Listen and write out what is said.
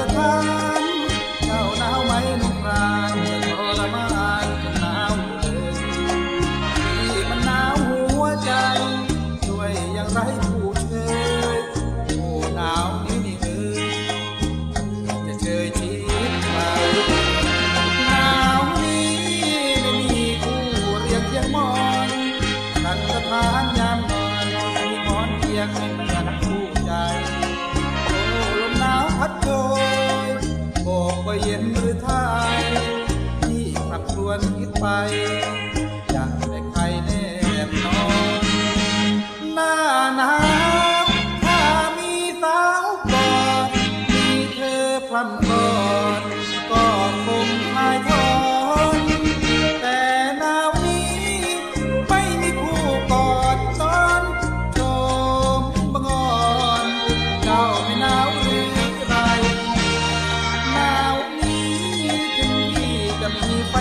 สถานเจ้าหนาวไหมนุ่งรางทรมานจนหนาวเลยที่มันหนาวหัวใจด้วยย่งไรผู้เชย์หนาวนี้นี่เอยจะเชยชีวิตไหนาวนี้ไม่มีคู่เรียกเพีงมอนทันสถานยามนอนมีหมอนเพียง ไปจงได้ใครแนบนอนหน้าหนาวถ้ามีสาวกอดมีเธอพลันกอดก็คงหายทอนแต่หนาวนี้ ไม่มีผู้กอดตอนจมบังอนเจ้าไม่หนาวหรือไรหนาวนี้ถึงที่จะมีไฟ